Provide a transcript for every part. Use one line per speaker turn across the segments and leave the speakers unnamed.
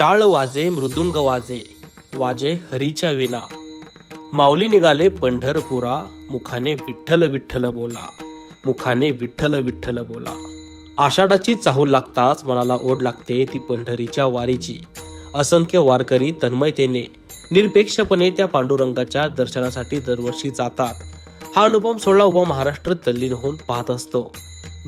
टाळ वाजे मृदुंग वाजे वाजे हरीच्या विना माऊली निघाले पंढरपुरा मुखाने विठ्ठल विठ्ठल बोला मुखाने विठ्ठल विठ्ठल बोला. आषाढाची चाहूल लागताच मनाला ओढ लागते ती पंढरीच्या वारीची. असंख्य वारकरी तन्मयतेने निरपेक्षपणे त्या पांडुरंगाच्या दर्शनासाठी दरवर्षी जातात. हा अनुपम सोहळा उभा महाराष्ट्र तल्लीन होऊन पाहत असतो.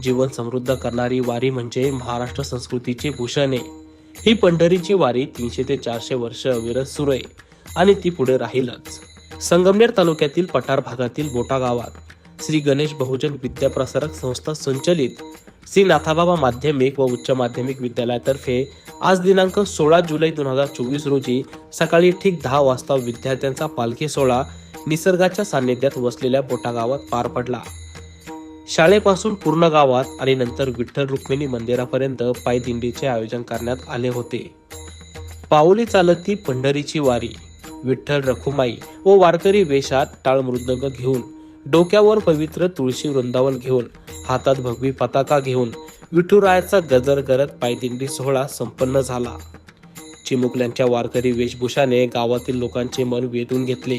जीवन समृद्ध करणारी वारी म्हणजे महाराष्ट्र संस्कृतीचे भूषणे ही पंढरीची वारी तीनशे ते चारशे वर्ष अविरत सुरू आहे आणि ती पुढे राहीलच. संगमनेर तालुक्यातील पठार भागातील बोटा गावात श्री गणेश बहुजन विद्याप्रसारक संस्था संचलित श्री नाथाबाबा माध्यमिक व उच्च माध्यमिक विद्यालयातर्फे आज दिनांक सोळा जुलै दोन हजार चोवीस रोजी सकाळी ठीक दहा वाजता विद्यार्थ्यांचा पालखी सोहळा निसर्गाच्या सान्निध्यात वसलेल्या बोटा गावात पार पडला. शाळेपासून पूर्ण गावात आणि नंतर विठ्ठल रुक्मिणी मंदिरापर्यंत पायदिंडीचे आयोजन करण्यात आले होते. पाऊली चालत ती पंढरीची वारी विठ्ठल रखुमाई व वारकरी वेशात टाळ मृदंग घेऊन डोक्यावर पवित्र तुळशी वृंदावन घेऊन हातात भगवी पताका घेऊन विठुरायाचा गजर करत पायदिंडी सोहळा संपन्न झाला. चिमुकल्यांच्या वारकरी वेशभूषाने गावातील लोकांचे मन वेधून घेतले.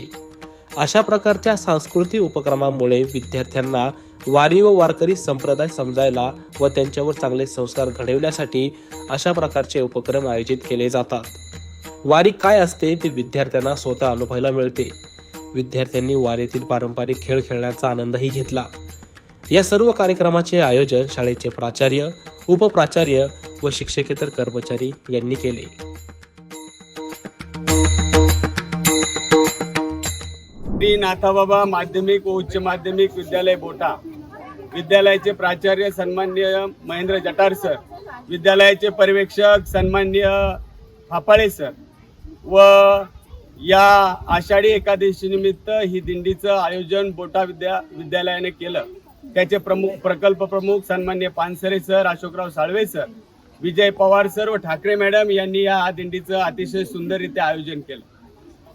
अशा प्रकारच्या सांस्कृतिक उपक्रमामुळे विद्यार्थ्यांना वारी व वारकरी संप्रदाय समजायला व त्यांच्यावर चांगले संस्कार घडवण्यासाठी अशा प्रकारचे उपक्रम आयोजित केले जातात. वारी काय असते ते विद्यार्थ्यांना स्वतः अनुभवायला मिळते. विद्यार्थ्यांनी वारीतील पारंपरिक खेळ खेळण्याचा आनंदही घेतला. या सर्व कार्यक्रमाचे आयोजन शाळेचे प्राचार्य उपप्राचार्य व शिक्षकेतर कर्मचारी यांनी केले.
श्री नाथाबाबा माध्यमिक व उच्च माध्यमिक विद्यालय बोटा. विद्यालयाचे प्राचार्य सन्मान्य महेंद्र जटार सर विद्यालयाचे पर्यवेक्षक सन्मान्य फापाळे सर व या आषाढी एकादशीनिमित्त ही दिंडीचं आयोजन बोटा विद्या विद्यालयाने केलं. त्याचे प्रमुख प्रकल्प प्रमुख सन्मान्य Pansare sir Ashokrao Salve sir Vijay Pawar sir व ठाकरे मॅडम यांनी या दिंडीचं अतिशय सुंदररित्या आयोजन केलं.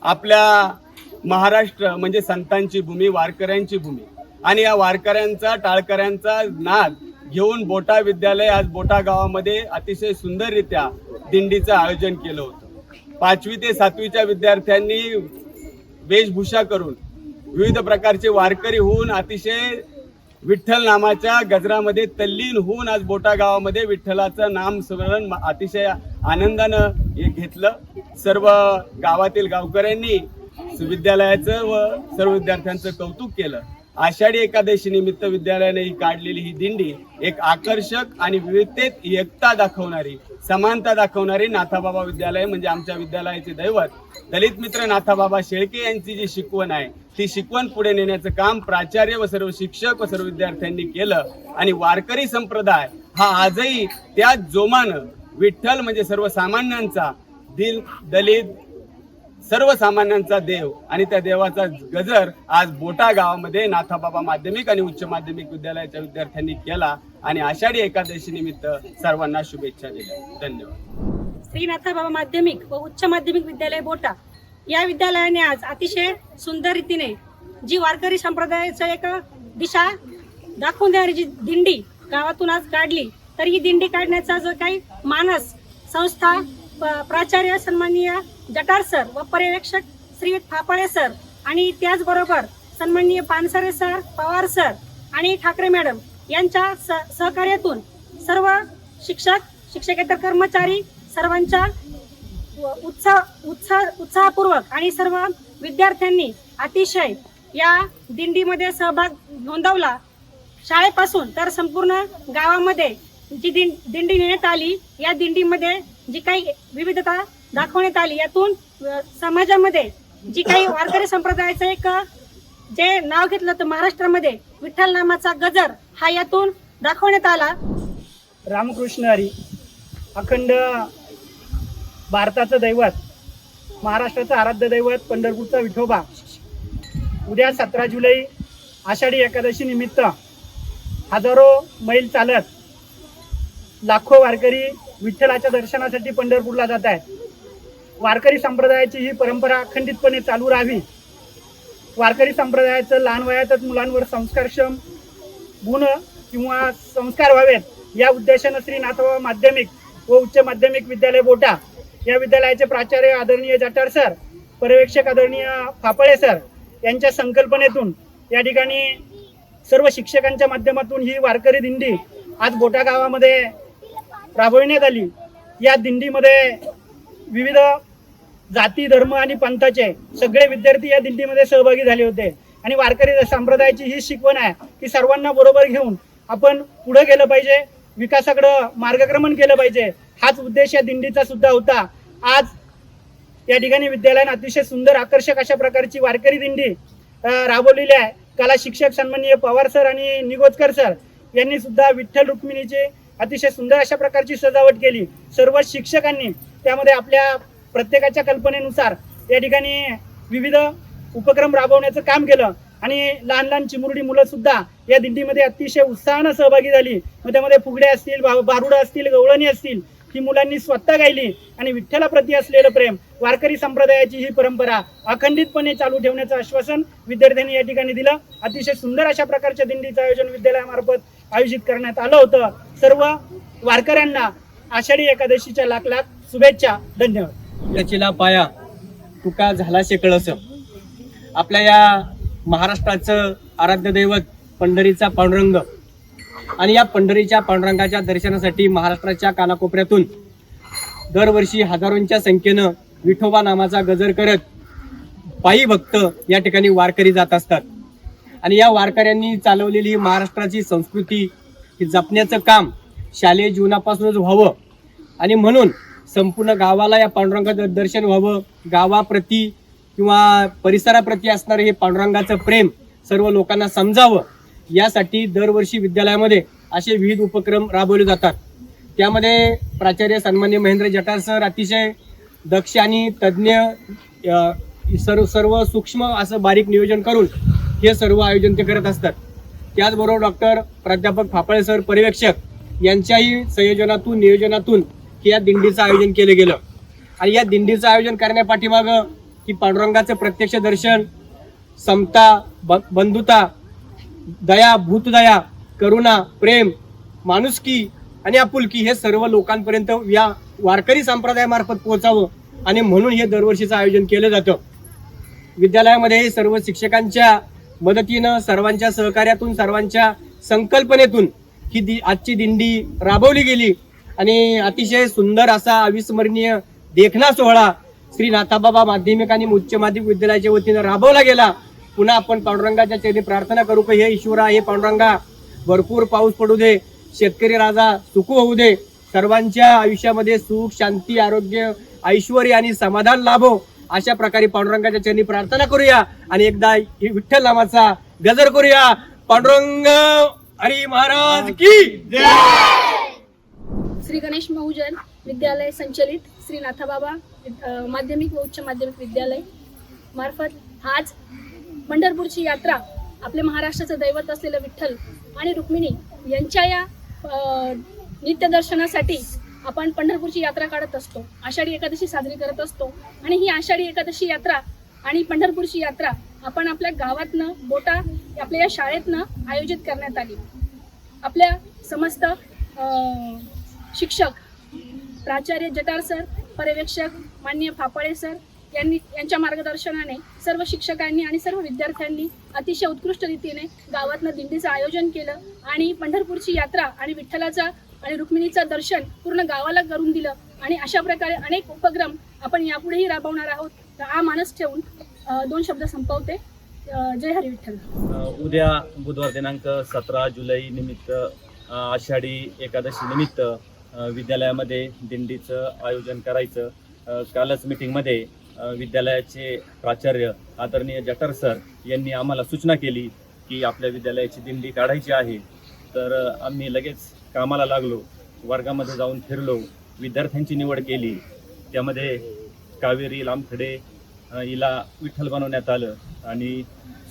आपल्या महाराष्ट्र म्हणजे संतांची भूमी वारकऱ्यांची भूमी आणि या वारकऱ्यांचा टाळकऱ्यांचा नाद घेऊन बोटा विद्यालय आज बोटा गावामध्ये अतिशय सुंदररित्या दिंडीचं आयोजन केलं होतं. पाचवी ते सातवीच्या विद्यार्थ्यांनी वेशभूषा करून विविध प्रकारचे वारकरी होऊन अतिशय विठ्ठल नामाच्या गजरामध्ये तल्लीन होऊन आज बोटा गावामध्ये विठ्ठलाचं नाम स्मरण अतिशय आनंदानं हे घेतलं. सर्व गावातील गावकऱ्यांनी विद्यालयाचं व सर्व विद्यार्थ्यांचं कौतुक केलं. आषाढी एकादशी निमित्त विद्यालयाने ही काढलेली ही दिंडी एक आकर्षक आणि विविधतेत एकता दाखवणारी समानता दाखवणारी नाथाबाबा विद्यालय म्हणजे आमच्या विद्यालयाचे दैवत. दलित मित्र नाथाबाबा शेळके यांची जी शिकवण आहे ती शिकवण पुढे नेण्याचं काम प्राचार्य व सर्व शिक्षक व सर्व विद्यार्थ्यांनी केलं. आणि वारकरी संप्रदाय हा आजही त्या जोमानं विठ्ठल म्हणजे सर्वसामान्यांचा दिल दलित सर्वसामान्यांचा देव आणि त्या देवाचा गजर आज बोटा गावामध्ये नाथाबाबा माध्यमिक आणि उच्च माध्यमिक विद्यालयाच्या विद्यार्थ्यांनी केला आणि आषाढी एकादशी निमित्त सर्वांना शुभेच्छा दिल्या. धन्यवाद.
श्री नाथाबाबा माध्यमिक व उच्च माध्यमिक विद्यालय बोटा. या विद्यालयाने आज अतिशय सुंदर रीतीने जी वारकरी संप्रदायाचं एक दिशा दाखवून देणारी जी दिंडी गावातून आज काढली तर ही दिंडी काढण्याचा जो काही मानस संस्था प्राचार्य सन्माननीय जटार सर व पर्यवेक्षक श्री फापाळे सर आणि त्याचबरोबर सन्माननीय पानसरे सर पवार सर आणि ठाकरे मॅडम यांच्या स- सहकार्यातून सर्व शिक्षक शिक्षकेतर कर्मचारी सर्वांच्या व उत्साह उत्साह उत्साहपूर्वक आणि सर्व विद्यार्थ्यांनी अतिशय या दिंडीमध्ये सहभाग नोंदवला. शाळेपासून तर संपूर्ण गावामध्ये जी दिं दिंडी नेण्यात आली या दिंडीमध्ये जी काही विविधता दाखवण्यात आली यातून समाजामध्ये जी काही वारकरी संप्रदायाचं एक जे नाव घेतलं तर महाराष्ट्रामध्ये विठ्ठल नामाचा गजर हा यातून दाखवण्यात आला.
रामकृष्ण हरी अखंड भारताचं दैवत महाराष्ट्राचं आराध्य दैवत पंढरपूरचा विठोबा. उद्या सतरा जुलै आषाढी एकादशी निमित्त हजारो मैल चालत लाखो वारकरी विठ्ठलाच्या दर्शनासाठी पंढरपूरला जात आहेत. वारकरी संप्रदायाची ही परंपरा अखंडितपणे चालू राहावी. वारकरी संप्रदायाचं लहान वयातच मुलांवर संस्कारक्षम गुण किंवा संस्कार व्हावेत या उद्देशानं श्री नाथबाबा माध्यमिक व उच्च माध्यमिक विद्यालय बोटा या विद्यालयाचे प्राचार्य आदरणीय जटार सर पर्यवेक्षक आदरणीय फापळे सर यांच्या संकल्पनेतून या ठिकाणी सर्व शिक्षकांच्या माध्यमातून ही वारकरी दिंडी आज गोटा गावामध्ये राबविण्यात आली. या दिंडीमध्ये विविध जाती धर्म आणि पंथाचे सगळे विद्यार्थी या दिंडीमध्ये सहभागी झाले होते. आणि वारकरी संप्रदायाची ही शिकवण आहे की सर्वांना बरोबर घेऊन आपण पुढे गेलं पाहिजे विकासाकडं मार्गक्रमण केलं पाहिजे. हाच उद्देश या दिंडीचा सुद्धा होता. आज या ठिकाणी विद्यालयानं अतिशय सुंदर आकर्षक अशा प्रकारची वारकरी दिंडी राबवलेली आहे. कला शिक्षक सन्माननीय पवार सर आणि निगोजकर सर यांनी सुद्धा विठ्ठल रुक्मिणीची अतिशय सुंदर अशा प्रकारची सजावट केली. सर्व शिक्षकांनी त्यामध्ये आपल्या प्रत्येकाच्या कल्पनेनुसार या ठिकाणी विविध उपक्रम राबवण्याचं काम केलं. आणि लहान लहान चिमुरडी मुलं सुद्धा या दिंडीमध्ये अतिशय उत्साहानं सहभागी झाली. मग त्यामध्ये फुगडे असतील बारुडं भारुडं असतील गवळणी असतील ही मुलांनी स्वतः गायली आणि विठ्ठलाप्रती असलेलं प्रेम वारकरी संप्रदायाची ही परंपरा अखंडितपणे चालू ठेवण्याचं आश्वासन विद्यार्थ्यांनी या ठिकाणी दिलं. अतिशय सुंदर अशा प्रकारच्या दिंडीचं आयोजन विद्यालयामार्फत आयोजित करण्यात आलं होतं. सर्व वारकऱ्यांना आषाढी एकादशीच्या लाख लाख शुभेच्छा. धन्यवाद.
पाया तुका झाला कळस आपल्या या महाराष्ट्राचं आराध्य दैवत पंढरीचा पांडुरंग. आणि या पंढरीच्या पांडुरंगाच्या दर्शनासाठी महाराष्ट्राच्या कानाकोपऱ्यातून दरवर्षी हजारोंच्या संख्येनं विठोबा नामाचा गजर करत पायी भक्त या ठिकाणी वारकरी जात असतात. आणि या वारकऱ्यांनी चालवलेली महाराष्ट्राची संस्कृती ही जपण्याचं काम शालेय जीवनापासूनच व्हावं. आणि म्हणून संपूर्ण गावाला या पांडुरंगाचं दर्शन व्हावं. गावाप्रती किंवा परिसराप्रती असणारं हे पांडुरंगाचं प्रेम सर्व लोकांना समजावं. यासाठी दरवर्षी विद्यालयामध्ये असे विविध उपक्रम राबवले जातात. त्यामध्ये प्राचार्य सन्मान्य महेंद्र जटार सर अतिशय दक्ष आणि तज्ज्ञ सर्व सर्व सूक्ष्म असं बारीक नियोजन करून हे सर्व आयोजन ते करत असतात. त्याचबरोबर डॉक्टर प्राध्यापक फाफळे सर पर्यवेक्षक यांच्याही संयोजनातून नियोजनातून या दिंडीचं आयोजन केलं गेलं. आणि या दिंडीचं आयोजन करण्यापाठीमागं की पांडुरंगाचं प्रत्यक्ष दर्शन समता ब- बंधुता दया भूतदया करुणा प्रेम माणुसकी आणि आपुलकी हे सर्व लोकांपर्यंत या वारकरी संप्रदायामार्फत पोहोचावं आणि म्हणून हे दरवर्षीचं आयोजन केलं जातं. विद्यालयामध्ये सर्व शिक्षकांच्या मदतीनं सर्वांच्या सहकार्यातून सर्वांच्या संकल्पनेतून ही दि आजची दिंडी राबवली गेली आणि अतिशय सुंदर असा अविस्मरणीय देखणा सोहळा श्री नाथाबाबा माध्यमिक आणि उच्च माध्यमिक विद्यालयाच्या वतीनं राबवला गेला. पुन्हा आपण पांडुरंगाच्या चरणी प्रार्थना करू की हे ईश्वरा हे पांडुरंगा भरपूर पाऊस पडू दे शेतकरी राजा सुखू होऊ दे. सर्वांच्या आयुष्यामध्ये सुख शांती आरोग्य ऐश्वर आणि समाधान लाभो. अशा प्रकारे पांडुरंगाच्या चरणी प्रार्थना करूया आणि एकदा विठ्ठल नामाचा गजर करूया. पांडुरंग हरी महाराज की
श्री गणेश बहुजन विद्यालय संचलित श्री नाथाबाबा माध्यमिक व उच्च माध्यमिक विद्यालय. मार्फत आज पंढरपूरची यात्रा आपल्या महाराष्ट्राचं दैवत असलेलं विठ्ठल आणि रुक्मिणी यांच्या या नित्यदर्शनासाठी आपण पंढरपूरची यात्रा काढत असतो. आषाढी एकादशी साजरी करत असतो. आणि ही आषाढी एकादशी यात्रा आणि पंढरपूरची यात्रा आपण आपल्या गावातनं बोटा आपल्या या शाळेतनं आयोजित करण्यात आली. आपल्या समस्त शिक्षक प्राचार्य जटार सर पर्यवेक्षक मान्य फापाळे सर यांनी यांच्या मार्गदर्शनाने सर्व शिक्षकांनी आणि सर्व विद्यार्थ्यांनी अतिशय उत्कृष्ट रीतीने गावातनं दिंडीचं आयोजन केलं आणि पंढरपूरची यात्रा आणि विठ्ठलाचा आणि रुक्मिणीचं दर्शन पूर्ण गावाला करून दिलं. आणि अशा प्रकारे अनेक उपक्रम आपण यापुढेही राबवणार आहोत. तर हा मानस ठेवून दोन शब्द संपवते. जय हरी विठ्ठल.
उद्या बुधवार दिनांक सतरा जुलै निमित्त आषाढी एकादशी निमित्त विद्यालयामध्ये दिंडीचं आयोजन करायचं. कालच मीटिंगमध्ये विद्यालयाचे प्राचार्य आदरणीय जटर सर यांनी आम्हाला सूचना केली की आपल्या विद्यालयाची दिंडी काढायची आहे. तर आम्ही लगेच कामाला लागलो. वर्गामध्ये जाऊन फिरलो. विद्यार्थ्यांची निवड केली. त्यामध्ये कावेरी लामखडे हिला विठ्ठल बनवण्यात आलं आणि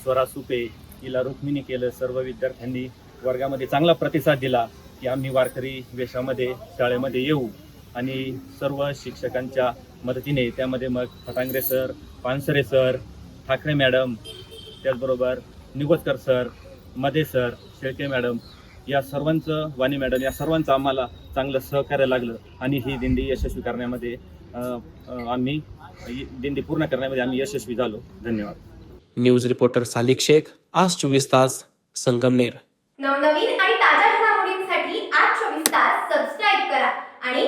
स्वरा सुपे हिला रुक्मिणी केलं. सर्व विद्यार्थ्यांनी वर्गामध्ये चांगला प्रतिसाद दिला की आम्ही वारकरी वेशामध्ये शाळेमध्ये येऊ आणि सर्व शिक्षकांच्या मदतीने त्यामध्ये मग Phatangare sir Pansare sir Thackeray madam त्याचबरोबर Nigojkar sir Made sir Shelke madam या सर्वांचं वाणी मॅडम या सर्वांचं आम्हाला चांगलं सहकार्य लागलं. आणि ही दिंडी यशस्वी करण्यामध्ये आम्ही दिंडी पूर्ण करण्यामध्ये आम्ही यशस्वी झालो. धन्यवाद.
न्यूज रिपोर्टर सालिक शेख आज चोवीस तास संगमनेर.
नवनवीन आणि ताज्या घडामोडींसाठी आज चोवीस तास सबस्क्राईब करा आणि